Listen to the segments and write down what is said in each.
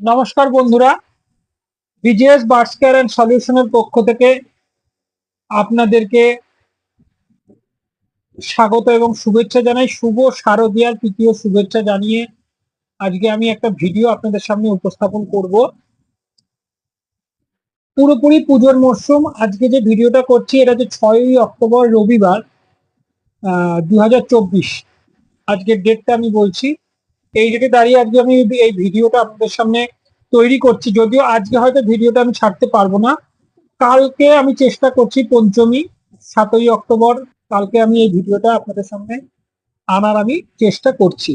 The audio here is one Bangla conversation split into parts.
নমস্কার বন্ধুরা। বিজেএস বার্ডস কেয়ার অ্যান্ড সলিউশনের পক্ষ থেকে আপনাদেরকে স্বাগত এবং শুভেচ্ছা জানাই। শুভ শারদীয়ার তৃতীয় শুভেচ্ছা জানিয়ে আজকে আমি একটা ভিডিও আপনাদের সামনে উপস্থাপন করব। পুরোপুরি পুজোর মরশুম। আজকে যে ভিডিওটা করছি, এটা যে ছয়ই অক্টোবর রবিবার দু আজকের ডেটটা আমি বলছি। এই ডেটে দাঁড়িয়ে আজকে আমি এই ভিডিওটা আপনাদের সামনে তৈরি করছি, যদিও আজকে হয়তো ভিডিওটা আমি ছাড়তে পারব না। কালকে আমি চেষ্টা করছি পঞ্চমী, সাতই অক্টোবর, কালকে আমি এই ভিডিওটা আপনাদের সামনে আনার আমি চেষ্টা করছি।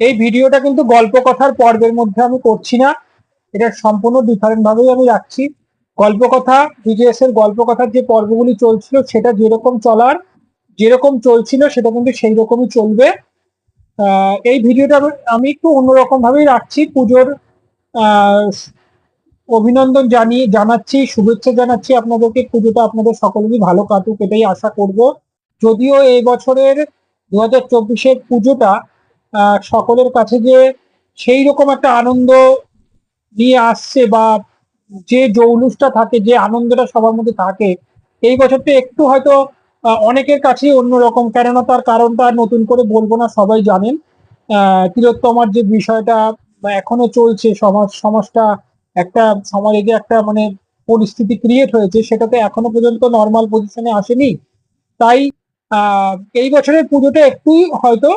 এই ভিডিওটা কিন্তু গল্প কথার পর্বের মধ্যে আমি করছি না, এটা সম্পূর্ণ ডিফারেন্ট ভাবেই আমি রাখছি। গল্প কথা বিজেএস এর গল্প কথার যে পর্বগুলি চলছিল, সেটা যেরকম চলার, যেরকম চলছিল, সেটা কিন্তু সেই রকমই চলবে। এই ভিডিওটা আমি- একটু অন্যরকম ভাবেই রাখছি। পুজোর অভিনন্দন জানিয়ে জানাচ্ছি, শুভেচ্ছা জানাচ্ছি আপনাদেরকে। পুজোটা আপনাদের সকলেরই ভালো কাটুক, এটাই আশা করব। যদিও এই বছরের দু হাজার চব্বিশের পুজোটা সকলের কাছে যে সেই রকম একটা আনন্দ নিয়ে আসছে বা যে জৌলুসটা থাকে, যে আনন্দটা সবার মধ্যে থাকে, এই বছরটা একটু হয়তো অনেকের কাছেই অন্যরকম, কেননা তার কারণটা নতুন করে বলব না, সবাই জানেন। তিলোত্তমার যে বিষয়টা এখনও চলছে, সমাজ, সমাজটা একটা, সমাজে যে একটা মানে পরিস্থিতি ক্রিয়েট হয়েছে সেটাতে এখনও পর্যন্ত নর্মাল পজিশনে আসেনি। তাই এই বছরের পুজোটা একটুই হয়তো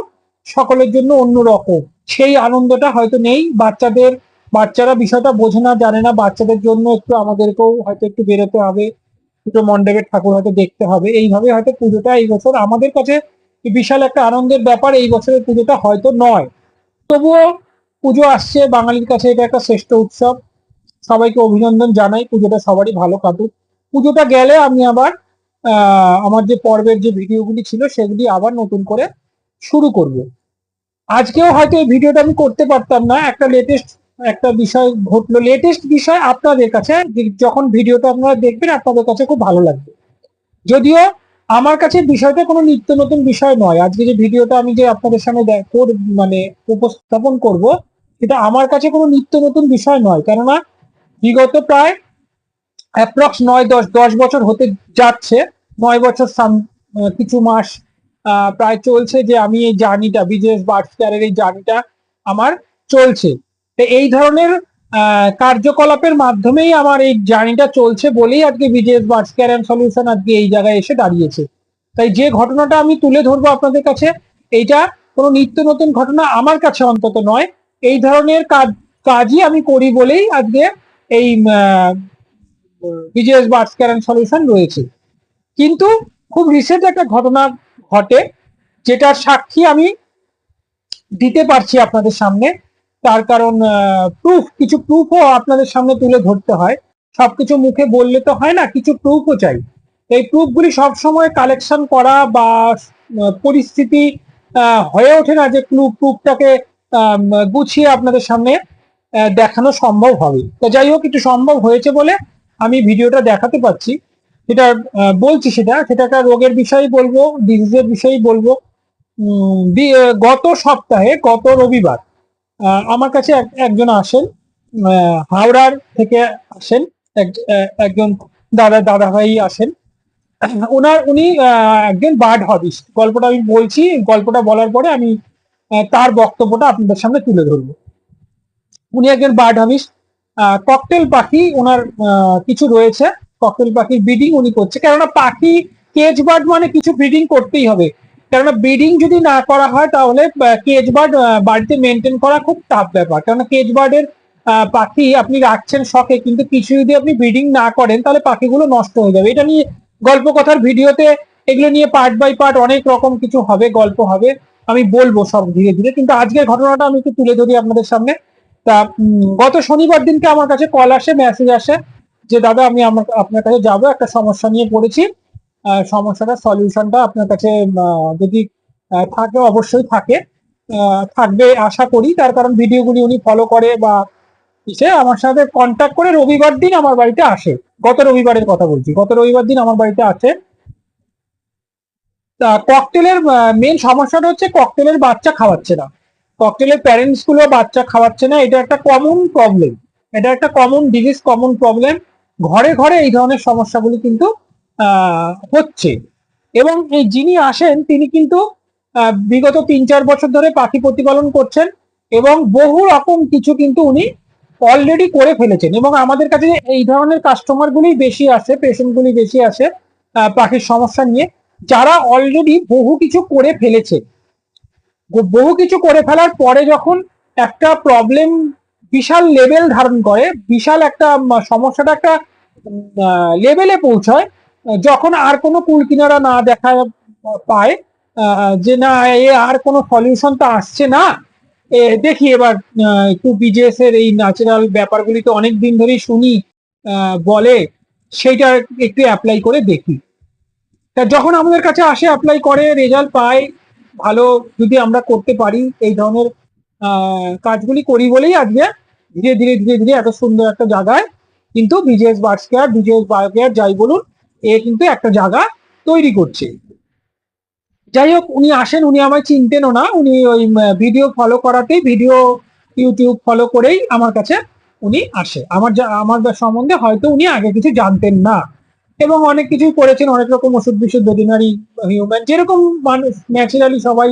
সকলের জন্য অন্যরকম। সেই আনন্দটা হয়তো নেই, বাচ্চাদের, বাচ্চারা বিষয়টা বোঝে না, জানে না, বাচ্চাদের জন্য একটু আমাদেরকেও হয়তো একটু বেরোতে হবে। একটু মণ্ডপের ঠাকুর হয়তো দেখতে হবে। এইভাবে হয়তো পুজোটা এই বছর আমাদের কাছে বিশাল একটা আনন্দের ব্যাপার, এই বছরের পুজোটা হয়তো নয়। তবুও পুজো আসছে, বাঙালির কাছে এটা একটা শ্রেষ্ঠ উৎসব। সবাইকে অভিনন্দন জানাই, পুজোটা সবারই ভালো কাটুক। পুজোটা গেলে আমি আবার আমার যে পর্বের যে ভিডিওগুলি ছিল সেগুলি আবার নতুন করে শুরু করব। আজকেও হয়তো এই ভিডিওটা আমি করতে পারতাম না, একটা লেটেস্ট একটা বিষয় ঘটলো লেটেস্ট বিষয় আপনাদের কাছে যখন ভিডিওটা আপনারা দেখবেন আপনাদের কাছে খুব ভালো লাগবে। যদিও আমার কাছে বিষয়টা কোনো নিত্য নতুন বিষয় নয়। আজকে যে ভিডিওটা আমি যে আপনাদের সামনে মানে উপস্থাপন করব এটা আমার কাছে কোনো নিত্য নতুন বিষয় নয়। কেননা বিগত প্রায় অ্যাপ্রক্স নয় দশ দশ বছর হতে যাচ্ছে। নয় বছর কিছু মাস প্রায় চলছে যে আমি এই জার্নিটা বিজনেস বার্ডস কেয়ারের এই জার্নিটা আমার চলছে। তো এই ধরনের কার্যকলাপের মাধ্যমেই আমার এই জার্নিটা চলছে বলেই আজকে business birds care and solution আজকে এই জায়গায় এসে দাঁড়িয়েছে। তাই যে ঘটনাটা আমি তুলে ধরবো আপনাদের কাছে, এইটা কোনো নিত্য নতুন ঘটনা আমার কাছে অন্তত নয়। এই ধরনের কাজ, কাজই আমি করি বলেই আজকে এই BJS birds care and solution রয়েছে। কিন্তু খুব রিসেন্ট একটা ঘটনা ঘটে, যেটার সাক্ষী আমি দিতে পারছি আপনাদের সামনে। তার কারণ প্রুফ কিছু প্রুফও আপনাদের সামনে তুলে ধরতে হয়। সবকিছু মুখে বললে তো হয় না, কিছু প্রুফও চাই। এই প্রুফগুলি সবসময় কালেকশন করা বা পরিস্থিতি হয়ে ওঠে না যে ক্লু প্রুফটাকে গুছিয়ে আপনাদের সামনে দেখানো সম্ভব হবে। তো যাই হোক, একটু সম্ভব হয়েছে বলে আমি ভিডিওটা দেখাতে পাচ্ছি সেটা বলছি সেটা সেটা একটা রোগের বিষয়ে বলব ডিজিজের বিষয়ে বলব। গত সপ্তাহে, গত রবিবার আমার কাছে এক- একজন আসেন হাওড়ার থেকে আসেন, এক- একজন দাদা দাদা ভাই আসেন। ওনার, উনি একজন বার্ড হবিস্ট। গল্পটা আমি বলছি, গল্পটা বলার পরে আমি তার বক্তব্যটা আপনাদের সামনে তুলে ধরবো। উনি একজন বার্ড হবিস্ট। ককটেল পাখি ওনার কিছু রয়েছে। ককটেল পাখির ব্রিডিং উনি করছে। কেননা পাখি কেজ বার্ড মানে কিছু ব্রিডিং করতেই হবে। কেননা ব্রিডিং যদি না করা হয় তাহলে কেজ বার্ড বাড়িতে মেনটেন করা খুব টাফ ব্যাপার। কেননা কেজ বার্ডের পাখি আপনি রাখছেন শখে, কিন্তু কিছু যদি আপনি ব্রিডিং না করেন, তাহলে পাখিগুলো নষ্ট হয়ে যাবে। এটা নিয়ে গল্প কথার ভিডিওতে এগুলো নিয়ে পার্ট বাই পার্ট অনেক রকম কিছু হবে, গল্প হবে, আমি বলব সব ধীরে ধীরে। কিন্তু আজকের ঘটনাটা আমি একটু তুলে ধরি আপনাদের সামনে। তা গত শনিবার দিনকে আমার কাছে কল আসে মেসেজ আসে যে, দাদা, আমি আমার, আপনার কাছে যাব, একটা সমস্যা নিয়ে পড়েছি। আহ, সমস্যাটার সলিউশনটা আপনার কাছে যদি থাকে অবশ্যই থাকে। থাকবে আশা করি। তার কারণ ভিডিওগুলি উনি ফলো করে বা সে আমার সাথে কন্ট্যাক্ট করে রবিবার দিন আমার বাড়িতে আসে। গত রবিবারের কথা বলছি। গত রবিবার দিন আমার বাড়িতে আসে। ককটেলের মেন সমস্যাটা হচ্ছে ককটেলের বাচ্চা খাওয়াচ্ছে না। ককটেলের প্যারেন্টসগুলো বাচ্চা খাওয়াচ্ছে না। এটা একটা কমন প্রবলেম এটা একটা কমন ডিজিজ কমন প্রবলেম ঘরে ঘরে এই ধরনের সমস্যাগুলি কিন্তু হচ্ছে। এবং এই যিনি আসেন, তিনি কিন্তু বিগত তিন চার বছর ধরে পাখি প্রতিপালন করছেন এবং বহু রকম কিছু কিন্তু উনি অলরেডি করে ফেলেছেন। এবং আমাদের কাছে এই ধরনের কাস্টমার গুলি বেশি আসে পেশেন্ট গুলি বেশি আসে পাখির সমস্যা নিয়ে, যারা অলরেডি বহু কিছু করে ফেলেছে। বহু কিছু করে ফেলার পরে যখন একটা প্রবলেম বিশাল লেভেল ধারণ করে, বিশাল একটা সমস্যাটা একটা লেভেলে পৌঁছায় যখন আর কোনো কুল কিনারা না দেখা পায় যে না, এ আর কোনো সলিউশন তো আসছে না দেখি এবার একটু বিজেএস এর এই ন্যাচারাল ব্যাপারগুলি তো অনেক দিন ধরেই শুনি বলে, সেইটা একটু অ্যাপ্লাই করে দেখি। তা যখন আমাদের কাছে আসে অ্যাপ্লাই করে রেজাল্ট পায় ভালো যদি আমরা করতে পারি, এই ধরনের কাজগুলি করি বলেই আজকে ধীরে ধীরে ধীরে ধীরে এত সুন্দর একটা জায়গায় কিন্তু BJS birds care BJS bio care যাই বলুন এ কিন্তু একটা জায়গা তৈরি করছে। যাই হোক উনি আসেন, উনি আমায় চিনতেনও না। উনি ওই ভিডিও ফলো করাতেই ভিডিও ইউটিউব ফলো করেই আমার কাছে উনি আসে। আমার আমার সম্বন্ধে হয়তো উনি আগে কিছু জানতেন না। এবং অনেক কিছুই করেছেন, অনেক রকম ওষুধ বিশুদ্ধ ভেটেরিনারি হিউম্যান যেরকম মানুষ ন্যাচারালি সবাই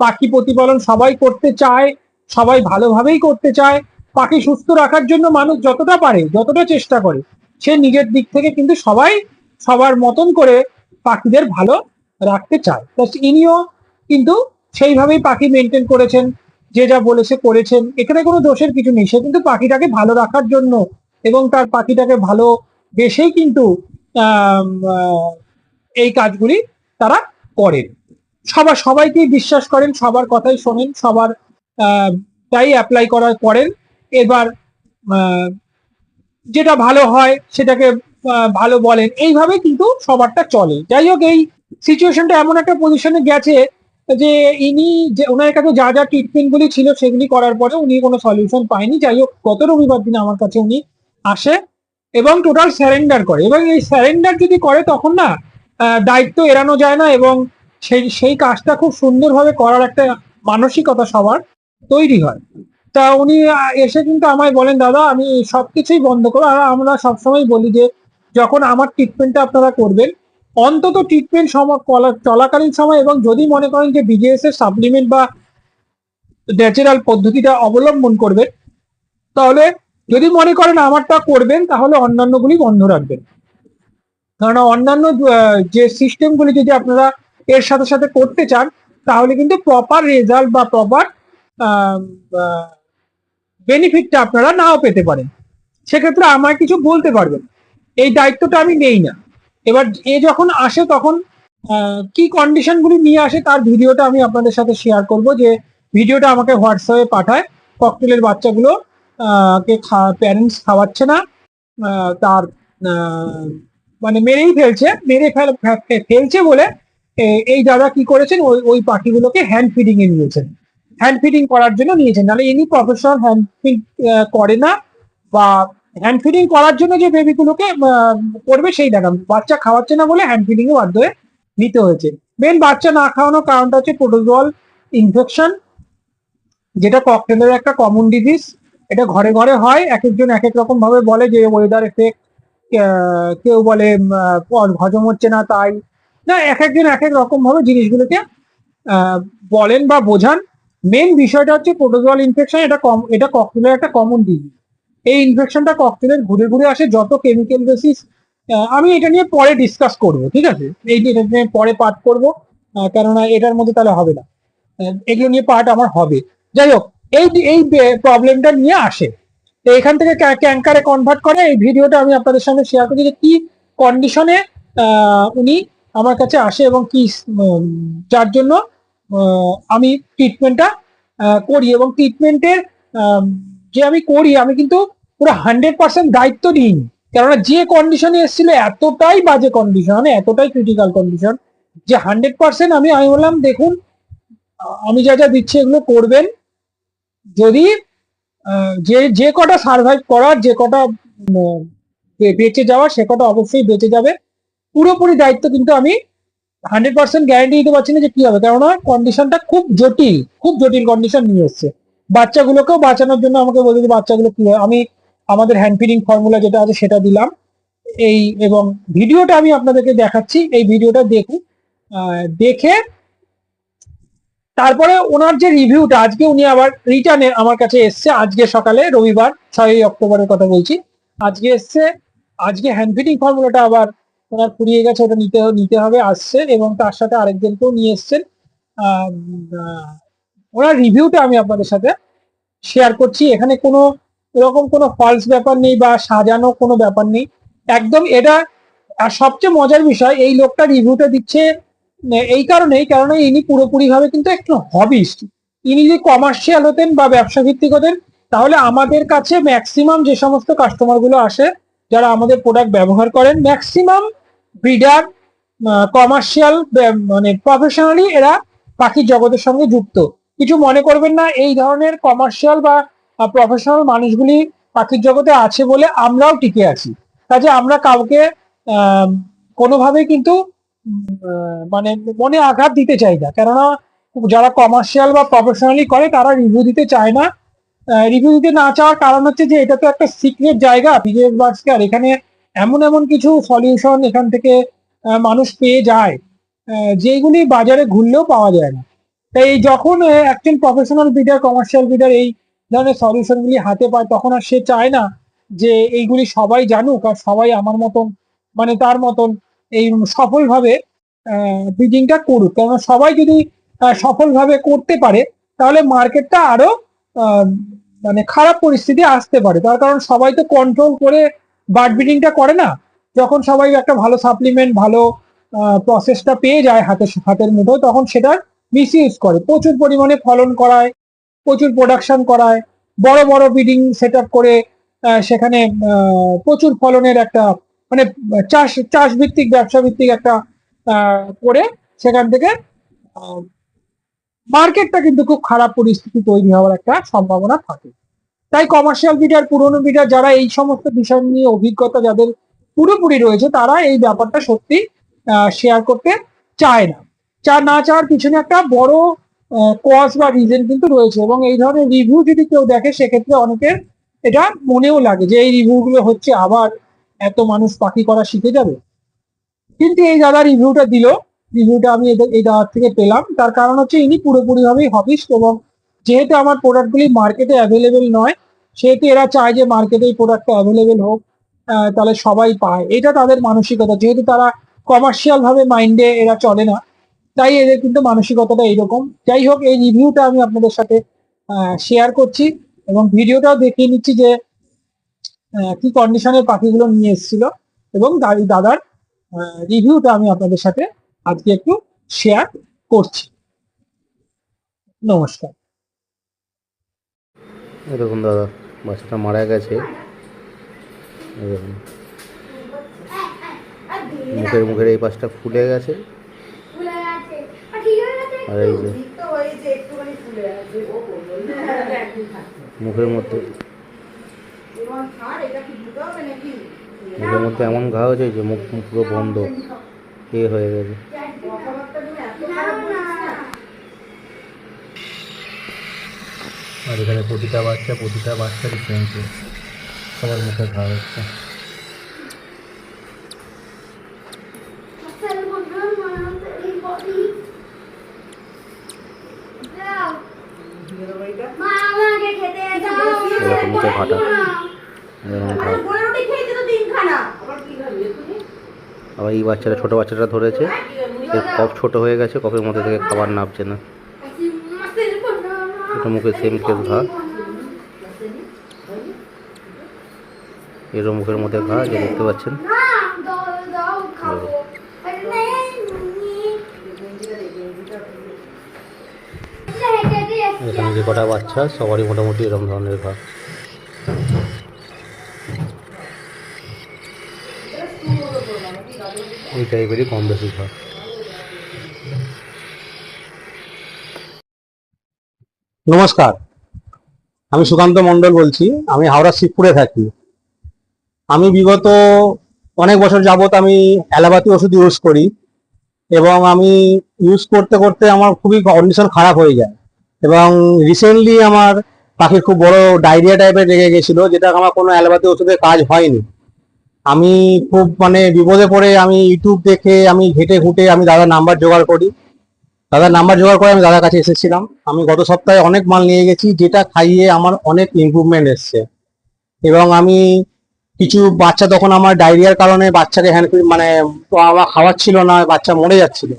পাখি প্রতিপালন সবাই করতে চায়, সবাই ভালোভাবেই করতে চায়। পাখি সুস্থ রাখার জন্য মানুষ যতটা পারে, যতটা চেষ্টা করে, সে নিজের দিক থেকে কিন্তু সবাই সবার মতন করে পাখিদের ভালো রাখতে চায়। প্লাস ইনিও কিন্তু সেইভাবেই পাখি মেনটেন করেছেন, যে যা বলেছে করেছেন। এখানে কোনো দোষের কিছু নেই। সে কিন্তু পাখিটাকে ভালো রাখার জন্য এবং তার পাখিটাকে ভালো বেশেই কিন্তু এই কাজগুলি তারা করেন। সবার সবাইকেই বিশ্বাস করেন, সবার কথাই শোনেন, সবার তাই অ্যাপ্লাই করার করেন। এবার যেটা ভালো হয় সেটাকে ভালো বলেন। এইভাবে কিন্তু সবারটা চলে। যাই হোক, এই সিচুয়েশনটা এমন একটা পজিশনে গেছে যে ইনি যে ওনার কাছে যা যা ট্রিটমেন্ট গুলি ছিল সেগুলি করার পরে উনি কোনো সলিউশন পায়নি। যাই হোক, গত রবিবার দিন আমার কাছে উনি আসে এবং টোটাল স্যারেন্ডার করে। এবং এই স্যারেন্ডার যদি করে, তখন না দায়িত্ব এড়ানো যায় না এবং সেই সেই কাজটা খুব সুন্দরভাবে করার একটা মানসিকতা সবার তৈরি হয়। তা উনি এসে কিন্তু আমায় বলেন, দাদা, আমি সবকিছুই বন্ধ করব। আর আমরা সবসময় বলি যে যখন আমার ট্রিটমেন্টটা আপনারা করবেন, অন্তত ট্রিটমেন্ট সময় চলাকালীন সময় এবং যদি মনে করেন যে বিজেএস এর সাপ্লিমেন্ট বা ন্যাচারাল পদ্ধতিটা অবলম্বন করবেন, তাহলে যদি মনে করেন আমারটা করবেন, তাহলে অন্যান্যগুলি বন্ধ রাখবেন। কারণ অন্যান্য যে সিস্টেমগুলি যদি আপনারা এর সাথে সাথে করতে চান, তাহলে কিন্তু প্রপার রেজাল্ট বা প্রপার বেনিফিটটা আপনারা নাও পেতে পারেন। সেক্ষেত্রে আমায় কিছু বলতে পারবেন। এই দায়িত্বটা আমি নেই না। এবার এ যখন আসে তখন কি কন্ডিশনগুলি নিয়ে আসে তার ভিডিওটা আমি আপনাদের সাথে শেয়ার করব যে ভিডিওটা আমাকে হোয়াটসঅ্যাপে পাঠায়। ককটেলের বাচ্চাগুলো কে প্যারেন্টস খাওয়াচ্ছে না তার মানে মেরেই ফেলছে, মেরে ফেল ফেলছে বলে এই দাদা কি করেছেন, ওই ওই পাখিগুলোকে হ্যান্ড ফিডিং এ নিয়েছেন। হ্যান্ড ফিডিং করার জন্য নিয়েছেন। নাহলে ইনি প্রফেশনাল হ্যান্ড ফিড করে না, বা হ্যান্ড ফিডিং করার জন্য যে বেবিগুলোকে করবে সেই দেখান বাচ্চা খাওয়াচ্ছে না বলে হ্যান্ড ফিডিং এ বাধ্য হয়ে নিতে হয়েছে। মেন বাচ্চা না খাওয়ানোর কারণটা হচ্ছে প্রোটোজল ইনফেকশন যেটা ককটেলের একটা কমন ডিজিজ এটা ঘরে ঘরে হয়, এক একজন এক এক রকম ভাবে বলে যে ওয়েদার এফেক্ট কেউ বলে হজম হচ্ছে না তাই। না, এক একজন এক এক রকম ভাবে জিনিসগুলোকে বলেন বা বোঝান। মেন বিষয়টা হচ্ছে প্রোটোজল ইনফেকশন এটা কম এটা ককটেলের একটা কমন ডিজিজ এই ইনফেকশনটা ককটেলের ঘুরে ঘুরে আসে, যত কেমিক্যাল বেসিস আমি এটা নিয়ে পরে ডিসকাস করব, ঠিক আছে? এই এটা নিয়ে পরে পাঠ করব কেননা এটার মধ্যে তাহলে হবে না। এগুলো নিয়ে পাঠ আমার হবে। যাই হোক, এই এই প্রবলেমটা নিয়ে আসে। তো এখান থেকে ক্যাঙ্কারে কনভার্ট করে, এই ভিডিওটা আমি আপনাদের সঙ্গে শেয়ার করছি যে কি কন্ডিশনে উনি আমার কাছে আসে এবং কি যার জন্য আমি ট্রিটমেন্টটা করি এবং ট্রিটমেন্টের যে আমি করি, আমি কিন্তু পুরো হান্ড্রেড পার্সেন্ট দায়িত্ব নিইনি কেননা যে কন্ডিশনে এসেছিল এতটাই বাজে কন্ডিশন মানে এতটাই ক্রিটিক্যাল কন্ডিশন যে হান্ড্রেড পার্সেন্ট আমি আমি বললাম, দেখুন, আমি যা যা দিচ্ছি এগুলো করবেন। যদি যে যে কটা সার্ভাইভ করার, যে কটা বেঁচে যাওয়ার, সে কটা অবশ্যই বেঁচে যাবে। পুরোপুরি দায়িত্ব কিন্তু আমি হান্ড্রেড পার্সেন্ট গ্যারান্টি দিতে পারছি না যে কি হবে। কেননা কন্ডিশনটা খুব জটিল খুব জটিল কন্ডিশন নিয়ে এসছে। বাচ্চাগুলোকেও বাঁচানোর জন্য আমাকে বলছে যে বাচ্চাগুলো কি হয়? আমি আমাদের হ্যান্ড ফিডিং ফর্মুলা যেটা আছে সেটা দিলাম। এই এবং ভিডিওটা আমি আপনাদেরকে দেখাচ্ছি। এই ভিডিওটা দেখুন। দেখে তারপরে ওনার যে রিভিউটা, আজকে উনি আবার রিটার্নে আমার কাছে এসছে। আজকে সকালে, রবিবার, ছয়ই অক্টোবরের কথা বলছি। আজকে এসছে। আজকে হ্যান্ড ফিটিং ফর্মুলাটা আবার ওনার ফুরিয়ে গেছে, ওটা নিতে নিতে হবে, আসছে এবং তার সাথে আরেকজনকেও নিয়ে এসছেন। ওনার রিভিউটা আমি আপনাদের সাথে শেয়ার করছি। এখানে কোনো এরকম কোনো ফলস ব্যাপার নেই বা সাজানো কোনো ব্যাপার নেই। একদম এটা, আর সবচেয়ে মজার বিষয়, এই লোকটা রিভিউটা দিচ্ছে এই কারণেই কারণ ইনি পুরোপুরিভাবে কিন্তু একটু হবিস্ট ইনি যদি কমার্শিয়াল হতেন বা ব্যবসা ভিত্তিক হতেন, তাহলে আমাদের কাছে ম্যাক্সিমাম যে সমস্ত কাস্টমারগুলো আসে, যারা আমাদের প্রোডাক্ট ব্যবহার করেন ম্যাক্সিমাম ব্রিডার কমার্শিয়াল মানে প্রফেশনালি এরা পাখির জগতের সঙ্গে যুক্ত। কিছু মনে করবেন না এই ধরনের কমার্শিয়াল বা প্রফেশনাল মানুষগুলি পাখির জগতে আছে বলে আমরাও টিকে আছি। কাজে আমরা কাউকে আহ, কোনোভাবেই কিন্তু মানে মনে আঘাত দিতে চাই না। কেননা যারা কমার্শিয়াল বা প্রফেশনালি করে তারা রিভিউ দিতে চায় না। রিভিউ দিতে না চাওয়ার কারণ হচ্ছে যে এটা তো একটা সিক্রেট জায়গা। বিজনেস বার্ডসকে আর এখানে এমন এমন কিছু সলিউশন এখান থেকে মানুষ পেয়ে যায়। যেগুলি বাজারে ঘুরলেও পাওয়া যায় না। তাই যখন একজন প্রফেশনাল বিডার কমার্শিয়াল বিডার এই ধরনের সলিউশনগুলি হাতে পায়, তখন আর সে চায় না যে এইগুলি সবাই জানুক আর সবাই আমার মতন মানে তার মতন এই সফলভাবে ব্রিডিংটা করুক। কারণ সবাই যদি সফলভাবে করতে পারে, তাহলে মার্কেটটা আরও মানে খারাপ পরিস্থিতি আসতে পারে। তার কারণ সবাই তো কন্ট্রোল করে বার্ড ব্রিডিংটা করে না। যখন সবাই একটা ভালো সাপ্লিমেন্ট ভালো প্রসেসটা পেয়ে যায় হাতের হাতের মুঠোয়, তখন সেটার মিস ইউজ করে, প্রচুর পরিমাণে ফলন করায়, প্রচুর প্রোডাকশন করায়, বড় বড় ব্রিডিং সেট করে সেখানে প্রচুর ফলনের একটা মানে চাষ চাষ ভিত্তিক ব্যবসা ভিত্তিক একটা করে সেখান থেকে মার্কেটটা কিন্তু খুব খারাপ পরিস্থিতি তৈরি হওয়ার একটা সম্ভাবনা থাকে। তাই কমার্শিয়াল বিডার পুরনো বিডার যারা এই সমস্ত বিষয় নিয়ে অভিজ্ঞতা যাদের পুরোপুরি রয়েছে, তারা এই ব্যাপারটা সত্যি শেয়ার করতে চায় না। চা না চাওয়ার পিছনে একটা বড় কজ বা রিজন কিন্তু রয়েছে এবং এই ধরনের রিভিউ যদি কেউ দেখে, সেক্ষেত্রে অনেকের এটা মনেও লাগে যে এই রিভিউ গুলো হচ্ছে আবার এত মানুষ পাখি করা শিখে যাবে। কিন্তু এই দাদা রিভিউটা দিল রিভিউটা আমি এই দাদার থেকে পেলাম। তার কারণ হচ্ছে ইনি পুরোপুরিভাবেই হবিস্ট এবং যেহেতু আমার প্রোডাক্টগুলি মার্কেটে অ্যাভেলেবেল নয়, সেহেতু এরা চায় যে মার্কেটে এই প্রোডাক্টটা অ্যাভেলেবেল হোক তাহলে সবাই পায়। এটা তাদের মানসিকতা। যেহেতু তারা কমার্শিয়াল ভাবে মাইন্ডে এরা চলে না তাই এদের কিন্তু মানসিকতাটা এইরকম। যাই হোক, এই রিভিউটা আমি আপনাদের সাথে শেয়ার করছি এবং ভিডিওটাও দেখিয়ে নিচ্ছি যে কি কন্ডিশনের পাখিগুলো নিয়ে এসেছিল এবং দাদি, দাদার রিভিউটা আমি আপনাদের সাথে আজকে একটু শেয়ার করছি। নমস্কার। দেখুন দাদা, বাচ্চাটা মারা গেছে। মুখের মুখের এই পাশটা ফুলে গেছে। আর এই যে মুখের মধ্যে। মুখের মধ্যে এমন ঘা হয়েছে যে মুখ পুরো বন্ধ। এ হয়ে গেছে। আর এখানে প্রতিটা বাচ্চা প্রতিটা বাচ্চারই সেম সবার মুখে ঘা হচ্ছে মা আমাকে খেতে দাও এরকম মুখে ফাটা এরকম ঘা রুটি খেয়েছে তো তিনখানা আবার এই বাচ্চাটা, ছোট বাচ্চাটা ধরেছে। এর কফ ছোট হয়ে গেছে, কফের মধ্যে থেকে খাবার নামছে না। এটা মুখে সেম কেস ঘা। এরও মুখের মধ্যে ঘা যে দেখতে পাচ্ছেন। এখানে যে কটা বাচ্চা, সবারই মোটামুটি এরকম ধরনের ঘা। এই টাইপেরই কম বেশি ঘা নমস্কার, আমি সুকান্ত মণ্ডল বলছি, আমি হাওড়া শিবপুরে থাকি। আমি বিগত অনেক বছর যাবত আমি অ্যালোপ্যাথি ওষুধ ইউজ করি এবং আমি ইউজ করতে করতে আমার খুবই কন্ডিশন খারাপ হয়ে যায়। এবং রিসেন্টলি আমার পাখির খুব বড় ডায়রিয়া টাইপের লেগে গেছিল, যেটা আমার কোনো অ্যালোপ্যাথি ওষুধে কাজ হয়নি। আমি খুব মানে বিপদে পড়ে আমি ইউটিউব দেখে আমি ঘেটে ঘুটে আমি দাদার নাম্বার জোগাড় করি। দাদার নাম্বার জোগাড় করে আমি দাদার কাছে এসেছিলাম। আমি গত সপ্তাহে অনেক মাল নিয়ে গেছি যেটা খাইয়ে আমার অনেক ইমপ্রুভমেন্ট এসছে। এবং আমি কিছু বাচ্চা তখন আমার ডায়রিয়ার কারণে বাচ্চাকে হ্যান্ড মানে আমার ছিল না, বাচ্চা মরে যাচ্ছিল।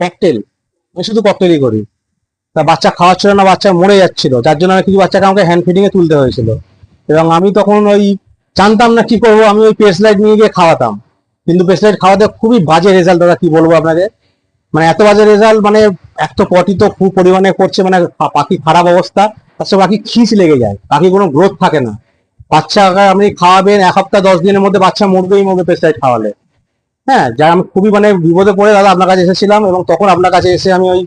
ককটেল আমি শুধু ককটেলই করি। তা বাচ্চা খাওয়াচ্ছিল না, বাচ্চা মরে যাচ্ছিল। যার জন্য আমি কিছু বাচ্চাকে আমাকে হ্যান্ড ফিডিং এ তুলতে হয়েছিল। এবং আমি তখন ওই জানতাম না কি করব, আমি ওই পেস লাইট নিয়ে গিয়ে খাওয়াতাম। কিন্তু পেস লাইট খাওয়াতে খুবই বাজে রেজাল্ট দাদা, কি বলব আপনাদের? মানে এত বাজে রেজাল্ট মানে এক তো পটি তো খুব পরিমাণে করছে মানে পাখি খারাপ অবস্থা, তার সাথে পাখি খিচ লেগে যায় পাখি কোনো গ্রোথ থাকে না। বাচ্চাকে আপনি খাওয়াবেন, এক সপ্তাহ দশ দিনের মধ্যে বাচ্চা মরবেই মরবে পেস্টাইড খাওয়ালে। হ্যাঁ যা আমি খুবই মানে বিপদে পড়ে, দাদা, আপনার কাছে এসেছিলাম এবং তখন আপনার কাছে এসে আমি ওই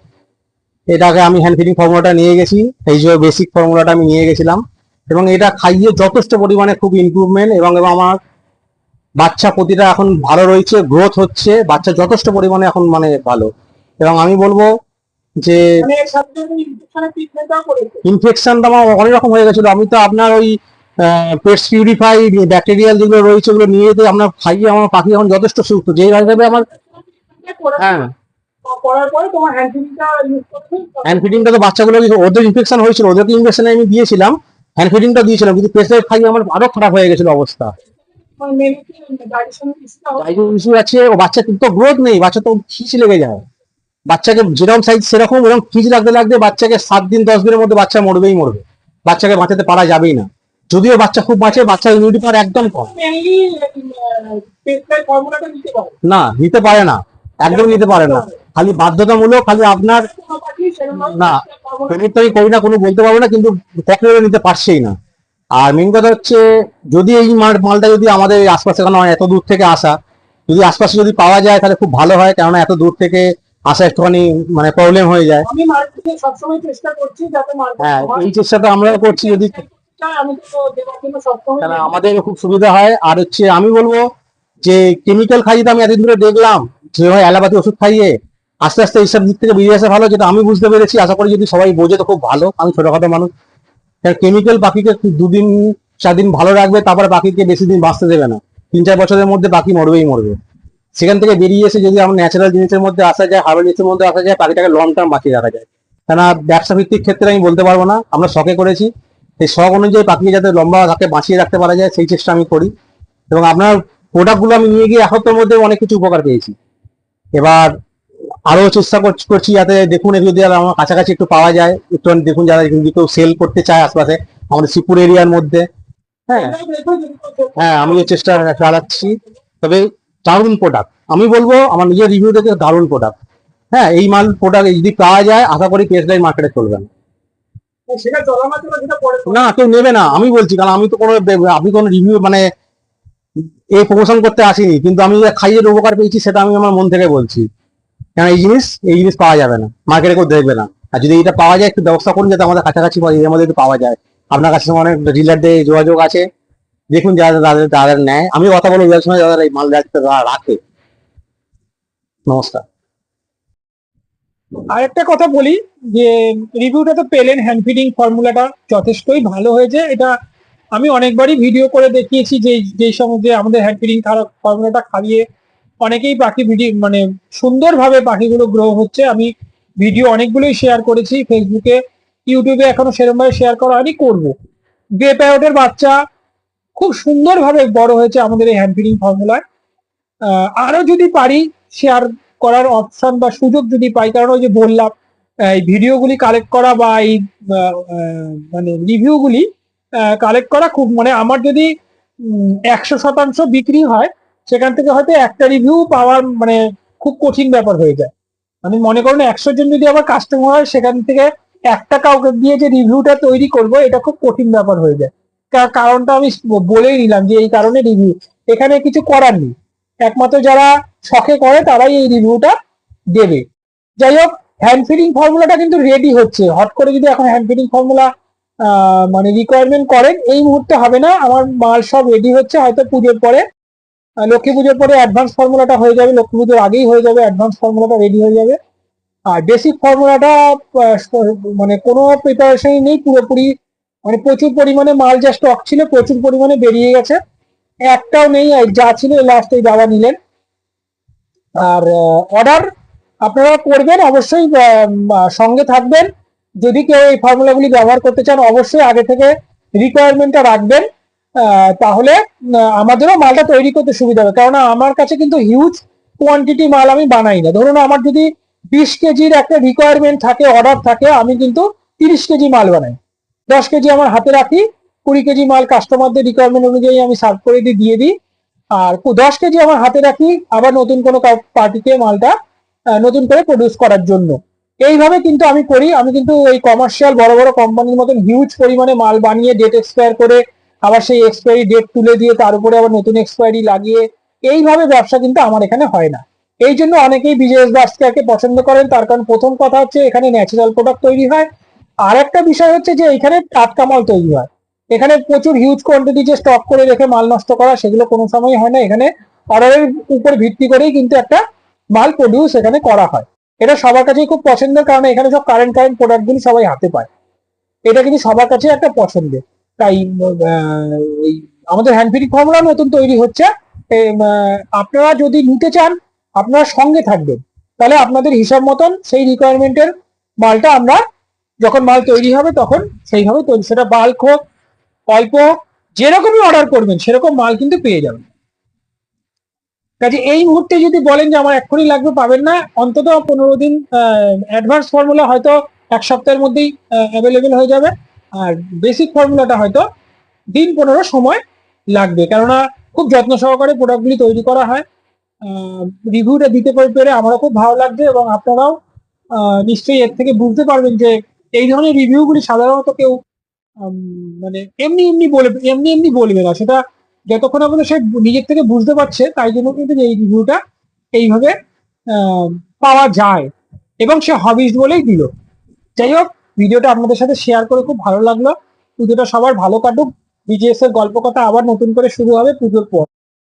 এটাকে আমি হ্যান্ড ফিডিং ফর্মুলাটা নিয়ে গেছি, এই যে বেসিক ফর্মুলাটা আমি নিয়ে গেছিলাম। এবং এটা খাইয়ে যথেষ্ট পরিমাণে খুব ইমপ্রুভমেন্ট এবং এবং আমার বাচ্চা প্রতিটা এখন ভালো রয়েছে গ্রোথ হচ্ছে বাচ্চা যথেষ্ট পরিমাণে এখন মানে ভালো। এবং আমি বলব যে মানে ট্রিটমেন্টটাও করেছে। ইনফেকশনটা আমার অনেক রকম হয়ে গেছিল। আমি তো আপনার ওই পেটস পিউরিফাই ব্যাকটেরিয়াল যেগুলো রয়েছে ওগুলো নিয়ে যেতে আপনার খাইয়ে আমার পাখি এখন যথেষ্ট সুস্থ। যেই হিসাবে আমার হ্যাঁ। হ্যান্ড ফিডিংটা তো বাচ্চাগুলো ওদের ইনফেকশন হয়েছিল ওদেরকে ইনফেকশন আমি দিয়েছিলাম। হ্যান্ড ফিডিংটা দিয়েছিলাম কিন্তু পেস্টাইড খাইয়ে আমার আরও খারাপ হয়ে গেছিল অবস্থা। ইস্যু আছে ও বাচ্চা তো গ্রোথ নেই বাচ্চা তো খিচ লেগে যায়। বাচ্চাকে যেরকম সাইজ সেরকম এরকম খিচ লাগতে লাগতে বাচ্চাকে সাত দিন দশ দিনের মধ্যে বাচ্চা মরবেই মরবে। বাচ্চাকে বাঁচাতে পারা যাবেই না। যদিও বাচ্চা খুব বাঁচে বাচ্চা ইমিউনিটি পাওয়ার একদম কম। না নিতে পারে না। একদম নিতে পারে না। খালি বাধ্যতামূলক খালি আপনার কোনো না পেমেন্ট তো আমি করি না কোনো বলতে পারব না কিন্তু ককটেলও নিতে পারছেই না। আর মেন কথা হচ্ছে যদি এই মালটা যদি আমাদের আশপাশে কারণ এত দূর থেকে আসা যদি আশপাশে যদি পাওয়া যায় তাহলে খুব ভালো হয় কেননা এত দূর থেকে আসা একটুখানি মানে প্রবলেম হয়ে যায়। হ্যাঁ এই চেষ্টাটা আমরাও করছি যদি কেন আমাদের খুব সুবিধা হয় আর হচ্ছে আমি বলব যে কেমিক্যাল খাইয়ে তো আমি এতদিন ধরে দেখলাম যেভাবে অ্যালোপ্যাথি ওষুধ খাইয়ে আস্তে আস্তে এইসব দিক থেকে বেরিয়ে আসা ভালো, যেটা আমি বুঝতে পেরেছি। আশা করি যদি সবাই বোঝে তো খুব ভালো, আমি ছোটখাটো মানুষ। কেমিক্যাল পাখিকে দুদিন চার দিন ভালো রাখবে, তারপরে পাখিকে বেশি দিন বাঁচতে দেবে না। তিন চার বছরের মধ্যে পাখি মরবেই মরবে। সেখান থেকে বেরিয়ে এসে যদি আমরা ন্যাচারাল জিনিসের মধ্যে আসা যায় হার্বাল জিনিসের মধ্যে আসা যায়, পাখিটাকে লং টার্ম বাঁচিয়ে রাখা যায়। কেন ব্যবসা ভিত্তিক ক্ষেত্রে আমি বলতে পারব না, আমরা শখে করেছি। সেই শখ অনুযায়ী পাখিকে যাতে লম্বা থাকে বাঁচিয়ে রাখতে পারা যায়, সেই চেষ্টা আমি করি। এবং আপনার প্রোডাক্টগুলো আমি নিয়ে গিয়ে এক মধ্যে অনেক কিছু উপকার পেয়েছি। এবার আরও চেষ্টা করছি- যাতে দেখুন যদি আমার কাছাকাছি একটু পাওয়া যায়। একটু দেখুন যারা যদি কেউ সেল করতে চায় আশপাশে, আমাদের শিবপুর এরিয়ার মধ্যে। হ্যাঁ। হ্যাঁ আমিও চেষ্টা চালাচ্ছি। তবে দারুণ প্রোডাক্ট আমি বলব, আমার নিজের রিভিউ থেকে দারুণ প্রোডাক্ট হ্যাঁ এই মাল প্রোডাক্ট যদি পাওয়া যায়, আশা করি পেস লাইন মার্কেটে চলবে না। না, কেউ নেবে না। আমি বলছি, কারণ আমি তো কোনো আপনি কোনো রিভিউ মানে এই প্রমোশন করতে আসিনি। কিন্তু আমি খাইয়ে উপকার পেয়েছি, সেটা আমি আমার মন থেকে বলছি। কারণ এই জিনিস এই জিনিস পাওয়া যাবে না। মার্কেটে কেউ দেখবে না। আর যদি এটা পাওয়া যায়, একটু ব্যবস্থা করুন যাতে আমাদের কাছাকাছি এর মধ্যে পাওয়া যায়। আপনার কাছে অনেক ডিলারদের যোগাযোগ আছে। দেখুন যারা তাদের তাদের নেয়। আমি কথা বলব যাদের সময় যারা এই মাল রাখে। নমস্কার। আর একটা কথা বলি, যে রিভিউটা তো পেলেন হ্যান্ড ফিডিং ফর্মুলাটা যথেষ্টই ভালো হয়েছে। এটা আমি অনেকবারই ভিডিও করে দেখিয়েছি যে যেই সময় যে আমাদের হ্যান্ড ফিডিং ফর্মুলাটা খাইয়ে অনেকেই পাখি ভিডিও মানে সুন্দরভাবে পাখিগুলো গ্রো হচ্ছে। আমি ভিডিও অনেকগুলোই শেয়ার করেছি ফেসবুকে ইউটিউবে এখনও সেরকমভাবে শেয়ার করা হয়নি, করব। গ্রে প্যারটের বাচ্চা খুব সুন্দরভাবে বড় হয়েছে আমাদের এই হ্যান্ড ফর্মুলায় আরও যদি পারি শেয়ার করার অপশন বা সুযোগ যদি পাই, কারণ ওই যে বললাম এই ভিডিওগুলি কালেক্ট করা বা এই মানে রিভিউগুলি কালেক্ট করা খুব মানে আমার যদি একশো শতাংশ বিক্রি হয় সেখান থেকে হয়তো একটা রিভিউ পাওয়ার মানে খুব কঠিন ব্যাপার হয়ে যায়। মানে মনে করুন একশো জন যদি আমার কাস্টমার হয়, সেখান থেকে একটা কাউকে দিয়ে যে রিভিউটা তৈরি করব, এটা খুব কঠিন ব্যাপার হয়ে যায়। কারণটা আমি বলেই নিলাম যে এই কারণে রিভিউ এখানে কিছু করার নেই। একমাত্র যারা শখে করে, তারাই এই রিভিউটা দেবে। যাই হোক হ্যান্ড ফিডিং ফর্মুলাটা কিন্তু রেডি হচ্ছে। হট করে যদি এখন হ্যান্ড ফিডিং ফর্মুলা মানে রিকোয়ারমেন্ট করেন, এই মুহূর্তে হবে না। আমার মাল সব রেডি হচ্ছে, হয়তো পুজোর পরে লক্ষ্মী পুজোর পরে অ্যাডভান্স ফর্মুলাটা হয়ে যাবে, লক্ষ্মী পুজোর আগেই হয়ে যাবে অ্যাডভান্স ফর্মুলাটা রেডি হয়ে যাবে। আর বেসিক ফর্মুলাটা মানে কোনো প্রিপারেশনই নেই, পুরোপুরি মানে প্রচুর পরিমাণে মাল যা স্টক ছিল, প্রচুর পরিমাণে বেরিয়ে গেছে। একটাও নেই যা ছিল লাস্ট এই দাবা নিলেন। আর অর্ডার আপনারা করবেন, অবশ্যই সঙ্গে থাকবেন। যদি কেউ এই ফর্মুলাগুলি ব্যবহার করতে চান, অবশ্যই আগে থেকে রিকোয়ারমেন্টটা রাখবেন। তাহলে আমাদেরও মালটা তৈরি করতে সুবিধা হবে। কারণ আমার কাছে কিন্তু হিউজ কোয়ান্টিটি মাল আমি বানাই না। ধরুন আমার যদি বিশ কেজির একটা রিকোয়ারমেন্ট থাকে অর্ডার থাকে, আমি কিন্তু তিরিশ কেজি মাল বানাই। দশ কেজি আমার হাতে রাখি, কুড়ি কেজি মাল কাস্টমারদের রিকোয়ারমেন্ট অনুযায়ী আমি সার্ভ করে দিই, দিয়ে দিই। আর দশ কেজি আমার হাতে রাখি, আবার নতুন কোনো পার্টিতে মালটা নতুন করে প্রডিউস করার জন্য। এইভাবে কিন্তু আমি করি। আমি কিন্তু ওই কমার্শিয়াল বড় বড় কোম্পানির মতন হিউজ পরিমাণে মাল বানিয়ে ডেট এক্সপায়ার করে আবার সেই এক্সপায়ারি ডেট তুলে দিয়ে তার উপরে আবার নতুন এক্সপায়ারি লাগিয়ে এইভাবে ব্যবসা কিন্তু আমার এখানে হয় না। এই জন্য অনেকেই বিজনেস বাস্কারকে পছন্দ করেন, তার কারণ প্রথম কথা হচ্ছে এখানে ন্যাচারাল প্রোডাক্ট তৈরি হয়। আর একটা বিষয় হচ্ছে যে এখানে টাটকা মাল তৈরি হয়। এখানে প্রচুর হিউজ কোয়ান্টিটি যে স্টক করে রেখে মাল নষ্ট করা, সেগুলো কোনো সময় হয় না। এখানে অর্ডারের উপর ভিত্তি করেই কিন্তু একটা মাল প্রডিউস এখানে করা হয়। এটা সবার কাছেই খুব পছন্দের, কারণ এখানে সব কারেন্ট কারেন্ট প্রোডাক্টগুলি সবাই হাতে পায়। এটা কিন্তু সবার কাছে একটা পছন্দের। তাই এই আমাদের হ্যান্ড ফিটিং ফর্মুলা নতুন তৈরি হচ্ছে। আপনারা যদি নিতে চান, আপনারা সঙ্গে থাকবেন। তাহলে আপনাদের হিসাব মতন সেই রিকোয়ারমেন্টের মালটা আমরা যখন মাল তৈরি হবে, তখন সেইভাবে তৈরি সেটা বাল্ক হোক, অল্প হোক, যেরকমই অর্ডার করবেন, সেরকম মাল কিন্তু পেয়ে যাবেন। কাজে এই মুহূর্তে যদি বলেন যে আমার এক্ষুনি লাগবে, পাবেন না। অন্তত পনেরো দিন অ্যাডভান্স ফর্মুলা হয়তো এক সপ্তাহের মধ্যেই অ্যাভেলেবেল হয়ে যাবে। আর বেসিক ফর্মুলাটা হয়তো দিন পনেরো সময় লাগবে। কেননা খুব যত্ন সহকারে প্রোডাক্টগুলি তৈরি করা হয়। রিভিউটা দিতে পেরে আমারও খুব ভালো লাগবে এবং আপনারাও নিশ্চয়ই এর থেকে বুঝতে পারবেন যে এই ধরনের রিভিউগুলি সাধারণত কেউ মানে এমনি এমনি বলে, এমনি এমনি বলবে না। সেটা যতক্ষণ পর্যন্ত সে নিজের থেকে বুঝতে পারছে, তাই জন্য কিন্তু এই রিভিউটা এইভাবে পাওয়া যায় এবং সে হবিস বলেই দিল। যাই হোক ভিডিওটা আপনাদের সাথে শেয়ার করে খুব ভালো লাগল। পুজোটা সবার ভালো কাটুক। বিজেএস এর গল্প কথা আবার নতুন করে শুরু হবে পুজোর পর।